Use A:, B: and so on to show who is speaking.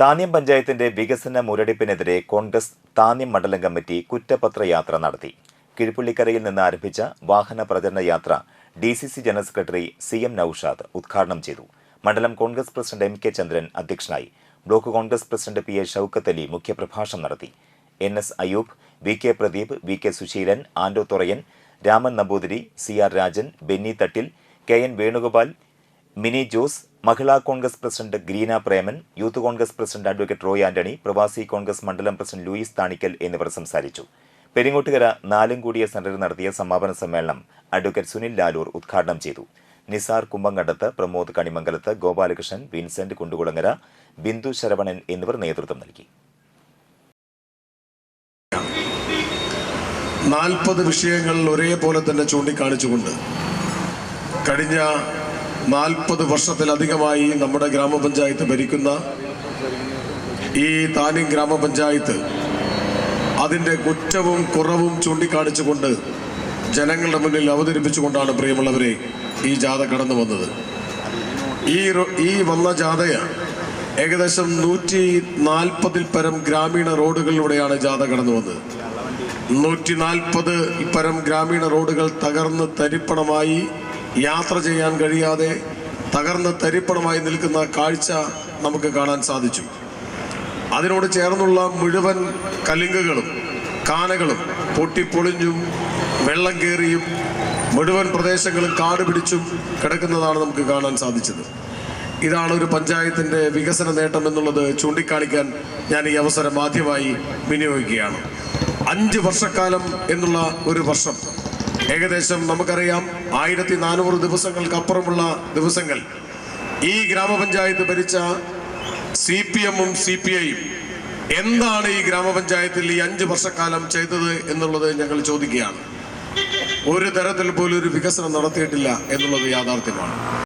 A: താന്യം പഞ്ചായത്തിന്റെ വികസന മുരടിപ്പിനെതിരെ കോൺഗ്രസ് താന്യം മണ്ഡലം കമ്മിറ്റി കുറ്റപത്രയാത്ര നടത്തി. കിഴിപ്പുള്ളിക്കരയിൽ നിന്ന് ആരംഭിച്ച വാഹന പ്രചരണ യാത്ര D C C general secretary C M Naushad ഉദ്ഘാടനം ചെയ്തു. മണ്ഡലം Congress president M K Chandran അധ്യക്ഷനായി. Block Congress president P A Shoukath Ali മുഖ്യപ്രഭാഷണം നടത്തി. N S Ayub V K Pradeep V K Susheelan Ando Thurayan Raman Namboothiri C R Rajan Benny Thattil K N Venugopal Mini Jose Mahila Congress president Greena Preman youth Congress president advocate Roy Antony Pravasi Congress മണ്ഡലം president Luis Thanikkal എന്നിവർ സംസാരിച്ചു. പെരിങ്ങോട്ടുകര നാലും കൂടിയ സെന്ററിൽ നടത്തിയ സമാപന സമ്മേളനം advocate Sunil Lalur ഉദ്ഘാടനം ചെയ്തു. നിസാർ കുമ്പങ്കണ്ടത്ത് പ്രമോദ് കണിമംഗലത്ത് ഗോപാലകൃഷ്ണൻ വിൻസെന്റ് കുണ്ടുകുളങ്ങര ബിന്ദു ശരവണൻ എന്നിവർ നേതൃത്വം നൽകി.
B: നാൽപ്പത് വിഷയങ്ങൾ ഒരേപോലെ തന്നെ ചൂണ്ടിക്കാണിച്ചുകൊണ്ട് കഴിഞ്ഞ നാൽപ്പത് വർഷത്തിലധികമായി നമ്മുടെ ഗ്രാമപഞ്ചായത്ത് ഭരിക്കുന്ന ഈ താനിം ഗ്രാമപഞ്ചായത്ത് അതിന്റെ കുറ്റവും കുറവും ചൂണ്ടിക്കാണിച്ചുകൊണ്ട് ജനങ്ങളുടെ മുന്നിൽ അവതരിപ്പിച്ചുകൊണ്ടാണ് പ്രിയമുള്ളവരെ ഈ ജാഥ കടന്നു വന്നത്. ഈ ഈ വന്ന ജാഥയ ഏകദേശം നൂറ്റി നാൽപ്പതിൽ പരം ഗ്രാമീണ റോഡുകളിലൂടെയാണ് ജാഥ കടന്നു വന്നത്. നൂറ്റി നാൽപ്പത് പരം ഗ്രാമീണ റോഡുകൾ തകർന്ന് തരിപ്പണമായി യാത്ര ചെയ്യാൻ കഴിയാതെ തകർന്ന് തരിപ്പണമായി നിൽക്കുന്ന കാഴ്ച നമുക്ക് കാണാൻ സാധിച്ചു. അതിനോട് ചേർന്നുള്ള മുഴുവൻ കലിങ്കുകളും കാനകളും പൊട്ടിപ്പൊളിഞ്ഞും വെള്ളം കയറിയും മുഴുവൻ പ്രദേശങ്ങളും കാട് പിടിച്ചും കിടക്കുന്നതാണ് നമുക്ക് കാണാൻ സാധിച്ചത്. ഇതാണ് ഒരു പഞ്ചായത്തിന്റെ വികസന നേട്ടം എന്നുള്ളത് ചൂണ്ടിക്കാണിക്കാൻ ഞാൻ ഈ അവസരം ആദ്യമായി വിനിയോഗിക്കുകയാണ്. അഞ്ച് വർഷക്കാലം എന്നുള്ള ഒരു വർഷം ഏകദേശം നമുക്കറിയാം ആയിരത്തി നാനൂറ് ദിവസങ്ങൾക്കപ്പുറമുള്ള ദിവസങ്ങൾ. ഈ ഗ്രാമപഞ്ചായത്ത് ഭരിച്ച സി പി എമ്മും സി പി ഐയും എന്താണ് ഈ ഗ്രാമപഞ്ചായത്തിൽ ഈ അഞ്ച് വർഷക്കാലം ചെയ്തത് എന്നുള്ളത് ഞങ്ങൾ ചോദിക്കുകയാണ്. ഒരു തരത്തിൽ പോലും ഒരു വികസനം നടത്തിയിട്ടില്ല എന്നുള്ളത് യാഥാർത്ഥ്യമാണ്.